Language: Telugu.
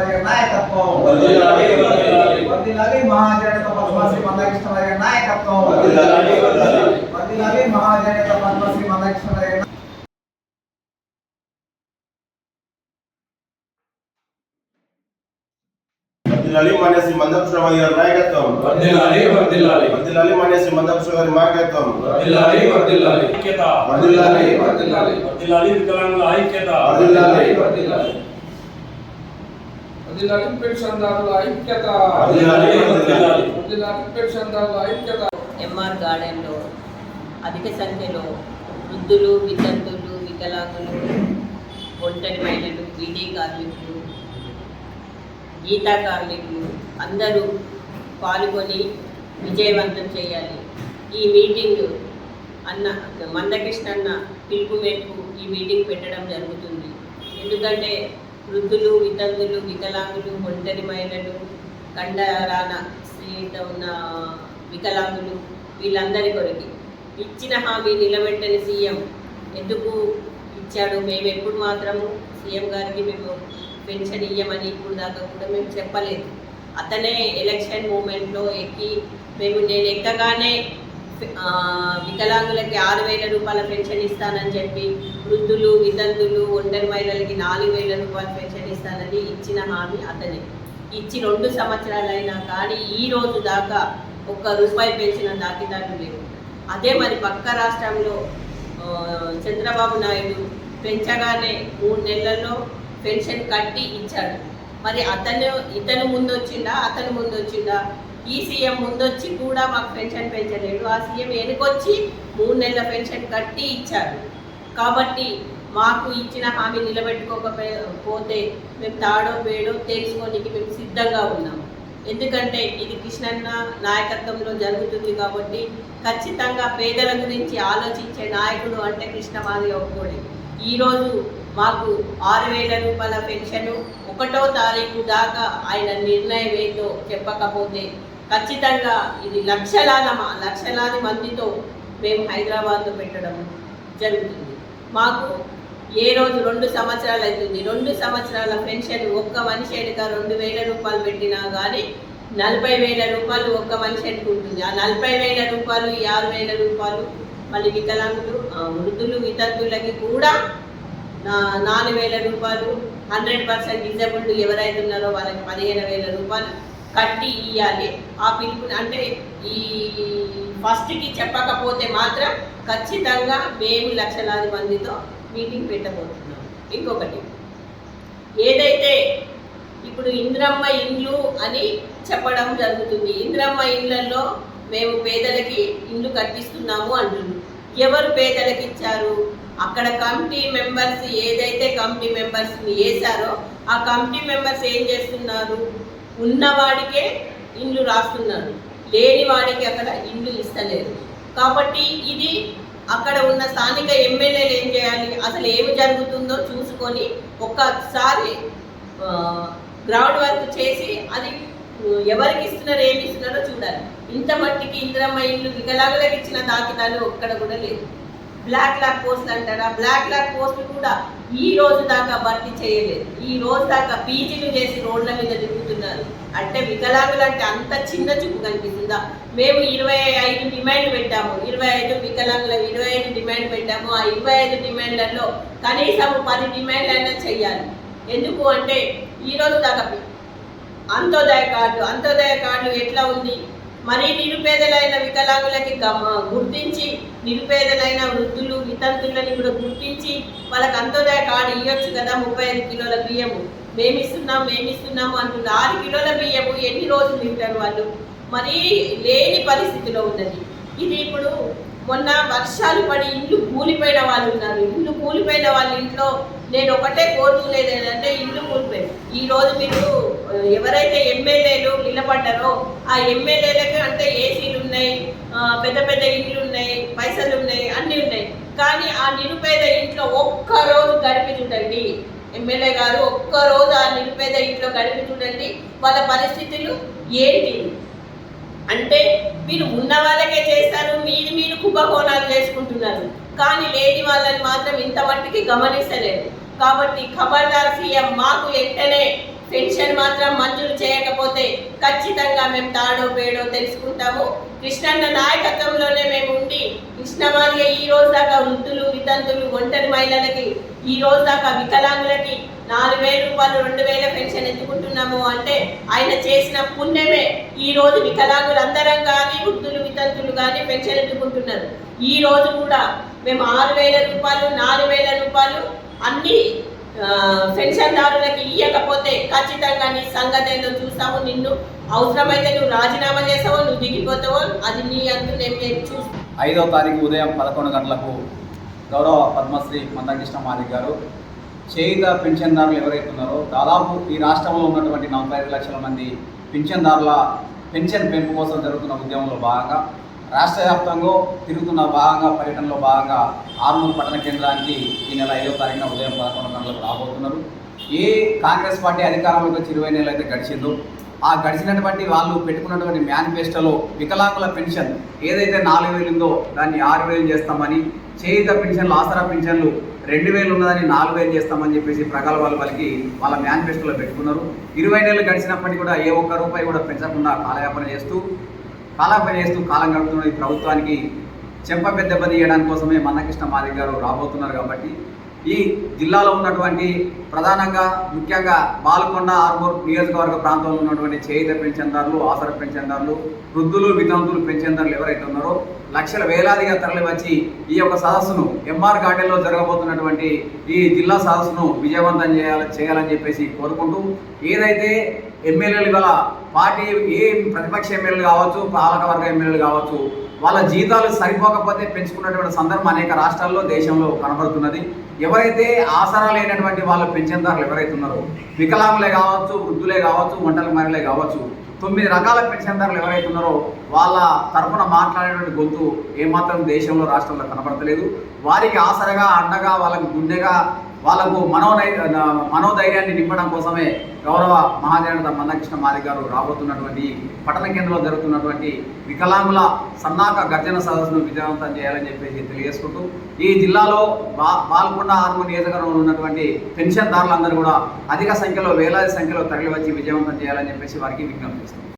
మందకృష్ణరాజు గారి నాయకత్వం. వర్ధిల్లాలి, వర్ధిల్లాలి. వర్ధిల్లాలి మహాజనత పద్మశ్రీ మందకృష్ణరాజు గారి నాయకత్వం. వర్ధిల్లాలి, వర్ధిల్లాలి. వర్ధిల్లాలి మహాజనత పద్మశ్రీ మందకృష్ణరాజు గారి వర్ధిల్లాలి మాన్య శ్రీ మందకృష్ణ గారి నాయకత్వం. వర్ధిల్లాలి వర్ధిల్లాలి వర్ధిల్లాలి మాన్య శ్రీ మందకృష్ణ గారి నాయకత్వం. వర్ధిల్లాలి వర్ధిల్లాలి ఐక్యత. వర్ధిల్లాలి వర్ధిల్లాలి వర్ధిల్లాలి వికలాంగుల ఐక్యత. వర్ధిల్లాలి వర్ధిల్లాలి వర్ధిల్లాలి పెన్షన్దారుల ఐక్యత. వర్ధిల్లాలి, పెన్షన్దారుల ఐక్యత. ఎంఆర్ గార్డెన్లో అధిక సంఖ్యలో వృద్ధులు వితంతులు వికలాంగులు ఒంటరి మహిళలు బీడీ కార్మికులు గీతా కార్మికులు అందరూ పాల్గొని విజయవంతం చేయాలి. ఈ మీటింగ్ అన్న మందకృష్ణ అన్న పిలుపు మేరకు ఈ మీటింగ్ పెట్టడం జరుగుతుంది. ఎందుకంటే వృద్ధులు వితంతులు వికలాంగులు ఒంటరి మహిళలు కండరాన స్త్రీత ఉన్న వికలాంగులు వీళ్ళందరి కొరకు ఇచ్చిన హామీ నిలబెట్టని సీఎం ఎందుకు ఇచ్చాడు? మేము ఎప్పుడు మాత్రము సీఎం గారికి మేము పెన్షన్ ఇయ్యమని ఇప్పుడు దాకా కూడా మేము చెప్పలేదు. అతనే ఎలక్షన్ మూమెంట్లో ఎక్కి మేము నేను ఎక్కగానే వికలాంగులకి ఆరు వేల రూపాయల పెన్షన్ ఇస్తానని చెప్పి వృద్ధులు వితంతులు ఒంటరి మహిళలకి నాలుగు వేల రూపాయల పెన్షన్ ఇస్తానని ఇచ్చిన హామీ అతనే. ఇచ్చి రెండు సంవత్సరాలైనా కానీ ఈ రోజు దాకా ఒక్క రూపాయి పెంచిన దాఖిదారులు లేవు అదే మరి పక్క రాష్ట్రంలో చంద్రబాబు నాయుడు పెంచగానే మూడు నెలల్లో పెన్షన్ కట్టి ఇచ్చాడు. మరి అతను ఇతను ముందు వచ్చిందా అతను ముందు వచ్చిందా ఈ సీఎం ముందొచ్చి కూడా మాకు పెన్షన్ పెంచలేడు ఆ సీఎం వెనుకొచ్చి మూడు నెలల పెన్షన్ కట్టి ఇచ్చాడు కాబట్టి మాకు ఇచ్చిన హామీ నిలబెట్టుకోకపోతే మేము తాడో పేడో తెలుసుకోనికి మేము సిద్ధంగా ఉన్నాము ఎందుకంటే ఇది కృష్ణన్న నాయకత్వంలో జరుగుతుంది కాబట్టి ఖచ్చితంగా పేదల గురించి ఆలోచించే నాయకుడు అంటే కృష్ణమాది ఒక్కడే. ఈరోజు మాకు ఆరు వేల రూపాయల పెన్షన్ ఒకటో తారీఖు దాకా ఆయన నిర్ణయం ఏదో చెప్పకపోతే ఖచ్చితంగా ఇది లక్షలాల లక్షలాది మందితో మేము హైదరాబాద్లో పెట్టడం జరుగుతుంది. మాకు ఏ రోజు రెండు సంవత్సరాలు అవుతుంది. రెండు సంవత్సరాల పెన్షన్ ఒక్క మనిషి వెనుక రెండు వేల రూపాయలు పెట్టినా కానీ నలభై వేల రూపాయలు ఒక్క మనిషి వెనుక ఉంటుంది. ఆ నలభై వేల రూపాయలు ఈ ఆరు వేల రూపాయలు మళ్ళీ వికలాంగులు ఆ, వృద్ధులు వితంతులకి కూడా నాలుగు వేల రూపాయలు హండ్రెడ్ పర్సెంట్ డిజబుల్డ్ ఎవరైతే ఉన్నారో వాళ్ళకి పదిహేను వేల రూపాయలు కట్టి ఇవ్వాలి ఆ పిలుపుని అంటే ఈ ఫస్ట్కి చెప్పకపోతే మాత్రం ఖచ్చితంగా మేము లక్షలాది మందితో మీటింగ్ పెట్టబోతున్నాం. ఇంకొకటి ఏదైతే ఇప్పుడు ఇంద్రమ్మ ఇండ్లు అని చెప్పడం జరుగుతుంది. ఇంద్రమ్మ ఇండ్లలో మేము పేదలకి ఇల్లు కట్టిస్తున్నాము అంటున్నారు. ఎవరు పేదలకు ఇచ్చారు? అక్కడ కమిటీ మెంబర్స్ ఏదైతే కమిటీ మెంబర్స్ వేశారో ఆ కమిటీ మెంబర్స్ ఏం చేస్తున్నారు? ఉన్నవాడికే ఇండ్లు రాస్తున్నారు. లేని వాడికి అక్కడ ఇండ్లు ఇస్తలేదు. కాబట్టి ఇది అక్కడ ఉన్న స్థానిక ఎమ్మెల్యేలు ఏం చేయాలి? అసలు ఏమి జరుగుతుందో చూసుకొని ఒక్కసారి గ్రౌండ్ వర్క్ చేసి అది ఎవరికి ఇస్తున్నారో ఏమి ఇస్తున్నారో చూడాలి. ఇంత మట్టికి ఇంద్రమ్మ ఇల్లు వికలాంగులకు ఇచ్చిన దాఖితాలు ఒక్కడ కూడా లేదు బ్లాక్ లాక్ పోస్టులు అంటారా? బ్లాక్ లాక్ పోస్టులు కూడా ఈ రోజు దాకా భర్తీ చేయలేదు. ఈ రోజు దాకా పీజీలు చేసి రోడ్ల మీద తిరుగుతున్నారు. అంటే వికలాంగులు అంటే అంత చిన్న చూపు కనిపిస్తుందా? మేము ఇరవై ఐదు డిమాండ్ పెట్టాము. ఇరవై ఐదు వికలాంగుల ఇరవై ఐదు డిమాండ్ పెట్టాము. ఆ ఇరవై ఐదు డిమాండ్లలో కనీసం పది డిమాండ్లు అయినా చెయ్యాలి. ఎందుకు అంటే ఈరోజు దాకా అంత్యోదయ కార్డు అంత్యోదయ కార్డు ఎట్లా ఉంది? మరి నిరుపేదలైన వికలాంగులకి గుర్తించి నిరుపేదలైన వృద్ధులు వితంతులని కూడా గుర్తించి వాళ్ళకి అంత్యోదయ కార్డు ఇవ్వచ్చు కదా ముప్పై ఐదు కిలోల బియ్యము. మేమిస్తున్నాం మేమిస్తున్నాము మేము అంటున్నారు ఆరు కిలోల బియ్యము ఎన్ని రోజులు తింటారు వాళ్ళు? మరి లేని పరిస్థితిలో ఉన్నది. ఇది ఇప్పుడు మొన్న వర్షాలు పడి ఇల్లు కూలిపోయిన వాళ్ళు ఉన్నారు. ఇల్లు కూలిపోయిన వాళ్ళ ఇంట్లో నేను ఒకటే కోరుకునేది ఏంటంటే ఇల్లు కూలిపోయింది. ఈ రోజు మీరు ఎవరైతే ఎమ్మెల్యేలు నిలబడ్డారో ఆ ఎమ్మెల్యేలకి అంటే ఏసీలు ఉన్నాయి పెద్ద పెద్ద ఇండ్లు ఉన్నాయి పైసలు ఉన్నాయి అన్నీ ఉన్నాయి. కానీ ఆ నిరుపేద ఇంట్లో ఒక్క రోజు గడిపి చూడండి. ఎమ్మెల్యే గారు ఒక్క రోజు ఆ నిరుపేద ఇంట్లో గడిపి చూడండి. వాళ్ళ పరిస్థితులు ఏంటి? అంటే మీరు ఉన్న వాళ్ళకే చేస్తారు మీరు మీరు కుంభకోణాలు చేసుకుంటున్నారు. కానీ లేని వాళ్ళని మాత్రం ఇంత మట్టికి గమనిస్తలేదు. కాబట్టి ఖబర్దార్ సీఎం మాకు వెంటనే పెన్షన్ మాత్రం మంజూరు చేయకపోతే ఖచ్చితంగా మేము తాడో పేడో తెలుసుకుంటాము. కృష్ణన్న నాయకత్వంలోనే మేము ఉండి కృష్ణమాదిగా ఈ రోజు దాకా వృద్ధులు వితంతులు ఒంటరి మహిళలకి ఈ రోజు దాకా వికలాంగులకి నాలుగు వేల రూపాయలు రెండు వేల పెన్షన్ ఎత్తుకుంటున్నాము అంటే ఆయన చేసిన పుణ్యమే. ఈ రోజు వికలాంగులు అందరం కానీ వృద్ధులు వితంతులు కానీ పెన్షన్ ఎత్తుకుంటున్నారు. ఈ రోజు కూడా మేము ఆరు వేల రూపాయలు నాలుగు వేల రూపాయలు అన్ని పెన్షన్దారులకి ఇవ్వకపోతే ఖచ్చితంగా నీ సంగతి ఏదో చూస్తావు నిన్ను. అవసరమైతే నువ్వు రాజీనామా చేసావో నువ్వు దిగిపోతావో అది నీ అందు నేను ఐదో తారీఖు ఉదయం పదకొండు గంటలకు గౌరవ పద్మశ్రీ మందకృష్ణ మాలిక్ గారు చేయుత పెన్షన్దారులు ఎవరైతే ఉన్నారో దాదాపు ఈ రాష్ట్రంలో ఉన్నటువంటి నలభై ఐదు లక్షల మంది పెన్షన్దారుల పెన్షన్ పెంపు కోసం జరుగుతున్న ఉద్యమంలో భాగంగా రాష్ట్ర వ్యాప్తంగా తిరుగుతున్న భాగంగా పర్యటనలో భాగంగా ఆర్మూర్ పట్టణ కేంద్రానికి ఈ నెల ఐదో తారీఖున ఉదయం పదకొండు గంటలకు రాబోతున్నారు. ఏ కాంగ్రెస్ పార్టీ అధికారంలోకి వచ్చి ఇరవై నెలలు అయితే గడిచిందో ఆ గడిచినటువంటి వాళ్ళు పెట్టుకున్నటువంటి మేనిఫెస్టోలో వికలాంగుల పెన్షన్ ఏదైతే నాలుగు వేలు ఉందో దాన్ని ఆరు వేలు చేస్తామని చేయుత పెన్షన్లు ఆసరా పెన్షన్లు రెండు వేలు ఉన్నదని నాలుగు వేలు చేస్తామని చెప్పేసి ప్రగల్భాలు వాళ్ళకి వాళ్ళ మేనిఫెస్టోలో పెట్టుకున్నారు. ఇరవై నెలలు గడిచినప్పటికీ కూడా ఏ ఒక్క రూపాయి కూడా పెంచకుండా కాలయాపన చేస్తూ కాలాపై చేస్తూ కాలం గడుపుతున్న ఈ ప్రభుత్వానికి చెంప పెద్ద దెబ్బ తీయడానికి కోసమే మన్నకృష్ణ మాదిక్ గారు రాబోతున్నారు కాబట్టి ఈ జిల్లాలో ఉన్నటువంటి ప్రధానంగా ముఖ్యంగా బాల్కొండ ఆర్మూర్ నియోజకవర్గ ప్రాంతంలో ఉన్నటువంటి చేయిత పెన్షన్దారులు ఆసర పెన్షన్దారులు వృద్ధులు వితంతులు పెన్షన్దారులు ఎవరైతే ఉన్నారో లక్షల వేలాదిగా తరలి వచ్చి ఈ యొక్క సదస్సును ఎంఆర్ గార్డెన్లో జరగబోతున్నటువంటి ఈ జిల్లా సదస్సును విజయవంతం చేయాలని చేయాలని చెప్పేసి కోరుకుంటూ ఏదైతే ఎమ్మెల్యేలు గల పార్టీ ఏ ప్రతిపక్ష ఎమ్మెల్యేలు కావచ్చు పాలకవర్గ ఎమ్మెల్యేలు కావచ్చు వాళ్ళ జీతాలు సరిపోకపోతే పెంచుకున్నటువంటి సందర్భం అనేక రాష్ట్రాల్లో దేశంలో కనబడుతున్నది. ఎవరైతే ఆసరా లేనటువంటి వాళ్ళ పెన్షన్దారులు ఎవరైతే ఉన్నారో వికలాంగులే కావచ్చు వృద్ధులే కావచ్చు ఒంటరి మహిళలే కావచ్చు తొమ్మిది రకాల పెన్షన్దారులు ఎవరైతే ఉన్నారో వాళ్ళ తరఫున మాట్లాడేటువంటి గొంతు ఏమాత్రం దేశంలో రాష్ట్రంలో కనబడతలేదు. వారికి ఆసరగా అండగా వాళ్ళకి గుండెగా వాళ్ళకు మనోనై మనోధైర్యాన్ని నింపడం కోసమే గౌరవ మహాజనత మందకృష్ణ మాది గారు రాబోతున్నటువంటి పట్టణ కేంద్రంలో జరుగుతున్నటువంటి వికలాంగుల సన్నాక గర్జన సదస్సును విజయవంతం చేయాలని చెప్పేసి తెలియజేసుకుంటూ ఈ జిల్లాలో బా బాల్కొండ ఆర్మూ నియోజకవర్గంలో ఉన్నటువంటి పెన్షన్దారులందరూ కూడా అధిక సంఖ్యలో వేలాది సంఖ్యలో తరలివచ్చి విజయవంతం చేయాలని చెప్పేసి వారికి విజ్ఞప్తి చేస్తున్నాం.